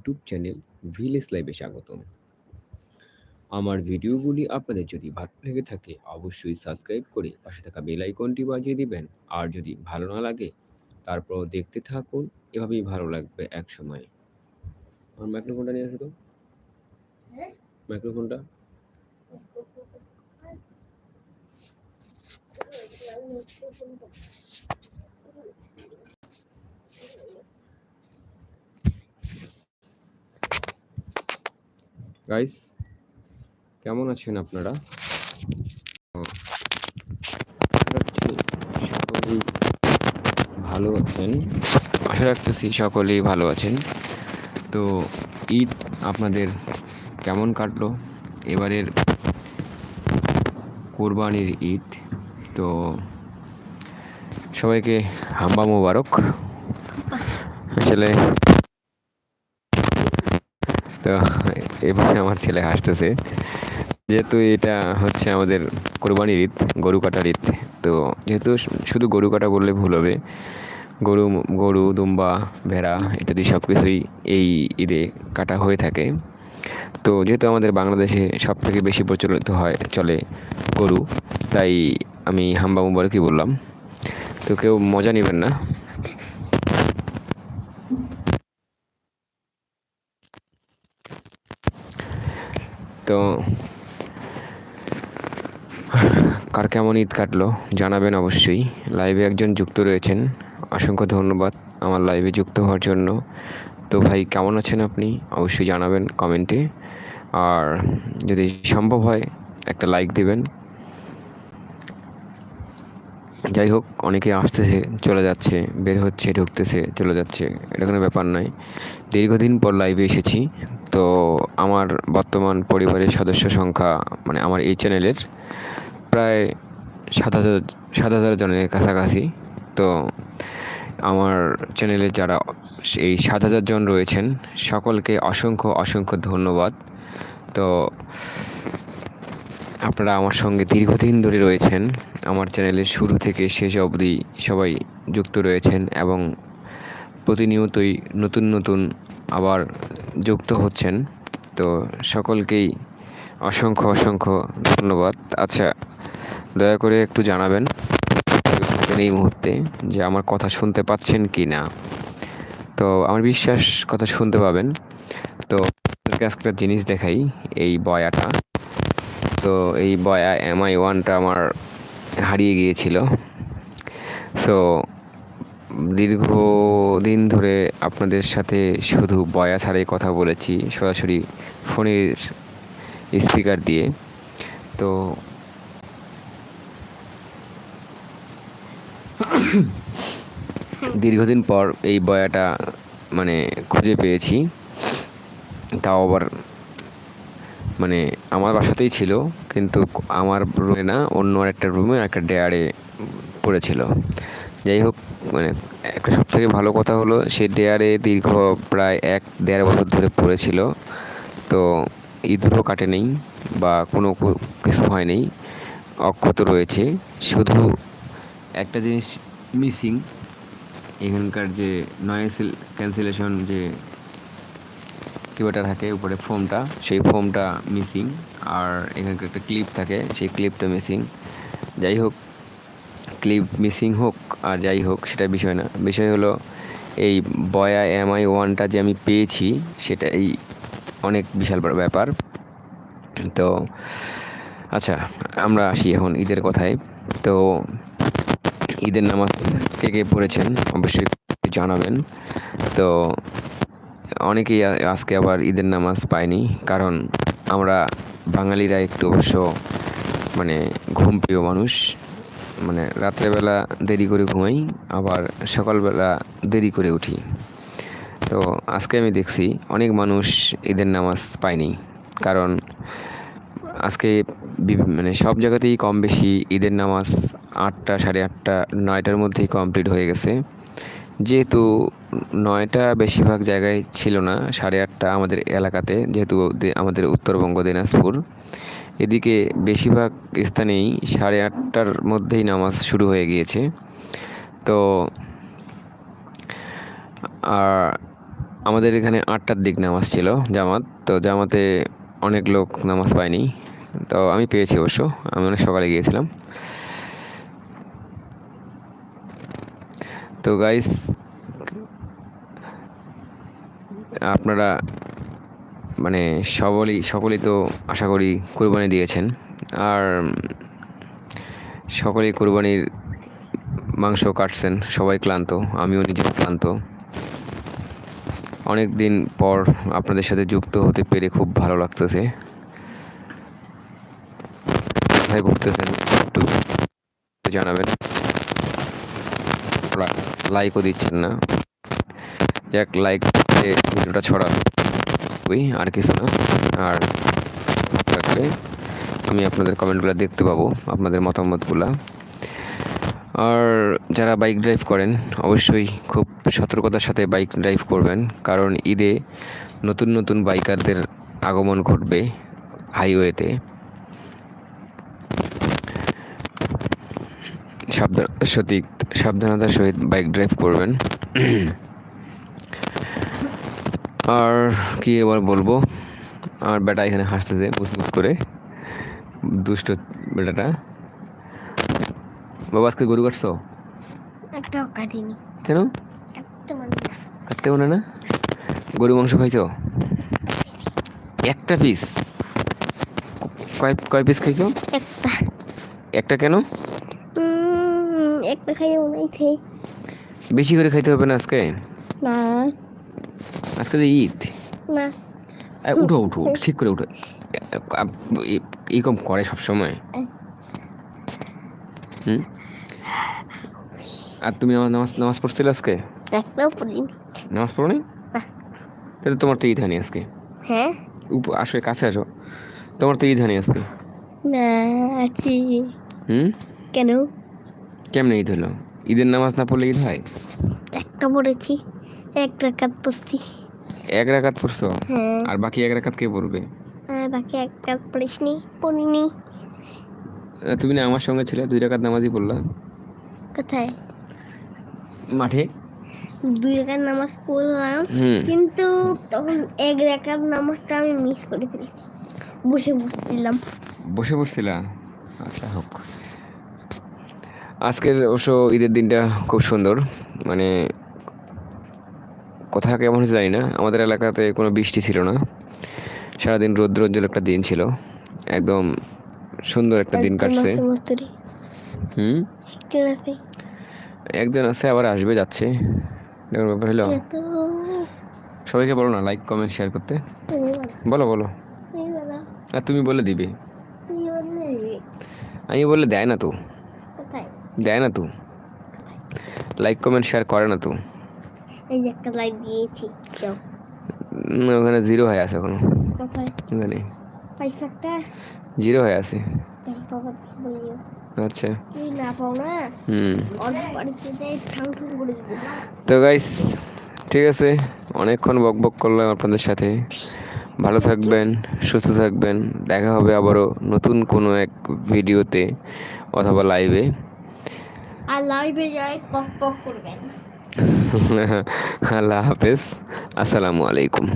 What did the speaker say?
YouTube channel village লাইভে স্বাগতম। আমার ভিডিওগুলি আপনাদের যদি ভালো লেগে থাকে অবশ্যই সাবস্ক্রাইব করে পাশে থাকা বেল আইকনটি বাজিয়ে দিবেন। আর যদি ভালো না লাগে তারপরও দেখতে থাকুন এভাবেই ভালো লাগবে এক সময় আমার মাইক্রোফোনটা নিয়ে আসো তো। মাইক্রোফোনটা। গাইস কেমন আছেন আপনারা? সকলেই ভালো আছেন। আশা রাখতেছি সকলেই ভালো আছেন। তো ঈদ আপনাদের কেমন কাটলো? এবারের কোরবানির ঈদ। তো সবাইকে হাম্বা মোবারক। আসলে তো এপাশে আমার ছেলে হাসতেছে। যেহেতু এটা হচ্ছে আমাদের কোরবানির ঈদ, গরু কাটার ঈদ। তো যেহেতু শুধু গরু কাটা বললে ভুল হবে। গরু গরু, দুম্বা, ভেড়া ইত্যাদি সব কিছুই এই ঈদে কাটা হয়ে থাকে। তো যেহেতু আমাদের বাংলাদেশে সবথেকে বেশি প্রচলিত হয় চলে গরু, তাই আমি হাম্বা মোবারকই বললাম। তো কেউ মজা নিবেন না। তো কার কেমন ঈদ কাটলো জানাবেন অবশ্যই। লাইভে একজন যুক্ত রয়েছেন। অসংখ্য ধন্যবাদ আমার লাইভে যুক্ত হওয়ার জন্য। তো ভাই, কেমন আছেন আপনি? অবশ্যই জানাবেন কমেন্টে। আর যদি সম্ভব হয়, একটা লাইক দিবেন। যাই হোক অনেকে আসতেছে, চলে যাচ্ছে, বের হচ্ছে, ঢুকতেছে, চলে যাচ্ছে। এটা কোনো ব্যাপার নয়। দীর্ঘদিন পর লাইভে এসেছি। তো আমার বর্তমান পরিবারের সদস্য সংখ্যা মানে আমার এই চ্যানেলের প্রায় সাত হাজার সাত হাজার জনের কাছাকাছি। তো আমার চ্যানেলে যারা এই সাত হাজার জন রয়েছেন সকলকে অসংখ্য অসংখ্য ধন্যবাদ। তো আপনারা আমার সঙ্গে দীর্ঘদিন ধরে রয়েছেন। আমার চ্যানেলের শুরু থেকে শেষ অবধি সবাই যুক্ত রয়েছেন এবং প্রতিনিয়তই নতুন নতুন আবার যুক্ত হচ্ছেন। তো সকলকেই অসংখ্য অসংখ্য ধন্যবাদ। আচ্ছা দয়া করে একটু জানাবেন এই মুহূর্তে যে আমার কথা শুনতে পাচ্ছেন কি না? তো আমার বিশ্বাস, কথা শুনতে পাবেন। তো আজকে একটা জিনিস দেখাই এই বয়াটা। তো এই বয়া এমআই ওয়ানটা আমার হারিয়ে গিয়েছিল। সো দীর্ঘ দিন ধরে আপনাদের সাথে শুধু বয়া ছাড়াই কথা বলেছি, সরাসরি ফোনের স্পিকার দিয়ে। তো দীর্ঘদিন পর এই বয়াটা মানে খুঁজে পেয়েছি। তাও আবার মানে আমার বাসাতেই ছিল, কিন্তু আমার রুমে না, অন্য আরেকটা রুমে একটা ডেয়ারে পড়েছিল। যাই হোক মানে একটা সবথেকে ভালো কথা হলো সেই ডেয়ারে দীর্ঘ প্রায় এক, দেড় বছর ধরে পড়েছিল। তো ইঁদুরও কাটে নাই বা কোনো কিছু হয় নাই। অক্ষত রয়েছে। শুধু একটা জিনিস মিসিং এখানকার যে নয়েজ ক্যান্সেলেশন যে কিবোর্ডটা থাকে, উপরে ফোমটা সেই ফোমটা মিসিং আর এখানকার একটা ক্লিপ থাকে, সেই ক্লিপটা মিসিং। যাই হোক ক্লিপ মিসিং হোক আর যাই হোক, সেটা বিষয় না। বিষয় হলো, এই বয়া এমআই ওয়ানটা যে আমি পেয়েছি, সেটা এই অনেক বিশাল ব্যাপার। তো আচ্ছা আমরা আসি এখন ঈদের কথায়। তো, ঈদের নামাজ কে কে পড়েছেন, অবশ্যই জানাবেন। তো অনেকেই আজকে আবার ঈদের নামাজ পায়নি কারণ আমরা বাঙালিরা একটু অবশ্য মানে ঘুম প্রিয় মানুষ। মানে রাত্রেবেলা দেরি করে ঘুমাই, আবার সকালবেলা দেরি করে উঠি। তো আজকে আমি দেখছি অনেক মানুষ ঈদের নামাজ পায়নি। কারণ আজকে মানে সব জায়গাতেই কম বেশি ঈদের নামাজ আটটা, সাড়ে আটটা, নয়টার মধ্যেই কমপ্লিট হয়ে গেছে। যেহেতু নয়টা বেশিরভাগ জায়গায় ছিল না, সাড়ে আটটা আমাদের এলাকাতে, যেহেতু আমাদের উত্তরবঙ্গ, দিনাজপুর। এদিকে বেশিরভাগ স্থানেই সাড়ে আটটার মধ্যেই নামাজ শুরু হয়ে গিয়েছে। তো, আর আমাদের এখানে আটটার দিক নামাজ ছিল, জামাত তো জামাতে অনেক লোক নামাজ পায়নি তো আমি পেয়েছি অবশ্য, আমি অনেক সকালে গিয়েছিলাম তো গাইস আপনারা মানে সবলই, সকলেই তো আশা করি কোরবানি দিয়েছেন। আর সকলেই কোরবানির মাংস কাটছেন, সবাই ক্লান্ত, আমিও নিজেও ক্লান্ত। অনেক দিন পর আপনাদের সাথে যুক্ত হতে পেরে খুব ভালো লাগতেছে। কোথায় ঘুরতেছেন একটু জানাবেন। লাইকও দিচ্ছেন না। যাক লাইক ভিডিওটা ছড়া ওই, আর কিছু না। আর থাকবে আমি আপনাদের কমেন্টগুলো দেখতে পাবো, আপনাদের মতামতগুলো। আর যারা বাইক ড্রাইভ করেন, অবশ্যই খুব সতর্কতার সাথে বাইক ড্রাইভ করবেন, কারণ ঈদে নতুন নতুন বাইকারদের আগমন ঘটবে হাইওয়েতে সাবধান সঠিক সাবধানতার সহিত বাইক ড্রাইভ করবেন। আর কি এবার বলব? আমার বেটা এখানে হাসতেছে মুসমুস করে। দুষ্ট বেটাটা। বাবা আজকে গরু কাটছো? একটাও কাটিনি। কেন? কাটতে মানে না? গরু মাংস খাইছো? একটা পিস কয় কয় পিস খাইছো? একটা। একটা কেন? একটা খাইয়ে মনে হইছে বেশি করে খাইতে হবে না আজকে? না। আজকে যে ঈদ। না। উঠো উঠো ঠিক করে উঠো। এরকম করে সবসময়। হুম? আর তুমি আমার নামাজ নামাজ পড়ছিলে আজকে? একটাও পড়িনি। নামাজ পড়ো নি। তাহলে তোমার তো ঈদ হয়নি আজকে। হ্যাঁ? উপ আসো কাছে আসো। তোমার তো ঈদ হয়নি আজকে। না আছি। হুম? কেন? কেমনে ঈদ হলো? ঈদের নামাজ না পড়লে ঈদ হয়? একটা পড়েছি এক রাকাত পড়ছি। এক রাকাত পড়ছো? হ্যাঁ। আর বাকি এক রাকাত কে পড়বে? বাকি এক রাকাত পড়িসনি পড়িনি। তুমি না আমার সঙ্গে ছিলে দুই রাকাত নামাজই পড়লা। কোথায়? মাঠে? দুই রাকাত নামাজ পড়লাম কিন্তু তখন এক রাকাত নামাজটা আমি মিস করে ফেলেছি। বসে বসছিলাম বসে পড়ছিলা? আচ্ছা হোক। আজকের অবশ্য ঈদের দিনটা খুব সুন্দর। মানে কোথাও কেমন হয়েছে জানি না। আমাদের এলাকাতে কোনো বৃষ্টি ছিল না। সারাদিন রৌদ্র উজ্জ্বল একটা দিন ছিল। একদম সুন্দর একটা দিন কাটছে। হুম? একজন আছে। আবার আসবে যাচ্ছে। ব্যাপার হলো। সবাইকে বলো না লাইক কমেন্ট শেয়ার করতে। বলো, বলো বলো। বলো, আর তুমি বলে দিবে। আমি বললে দেয় না তো। দেয় না তো। লাইক কমেন্ট শেয়ার করে না তো। এই যে একটা লাইট দিয়েছি ওখানে জিরো হয়ে আছে এখনও। কোথায়? জানি। জিরো হয়ে আছে। আচ্ছা। তো গাইস ঠিক আছে। অনেকক্ষণ বক বক করলাম আপনাদের সাথে। ভালো থাকবেন সুস্থ থাকবেন। দেখা হবে আবারও নতুন কোনো এক ভিডিওতে অথবা লাইভে আর লাইভে যায় পক পক করবেন। আল্লাহ হাফেজ। আসসালামু আলাইকুম।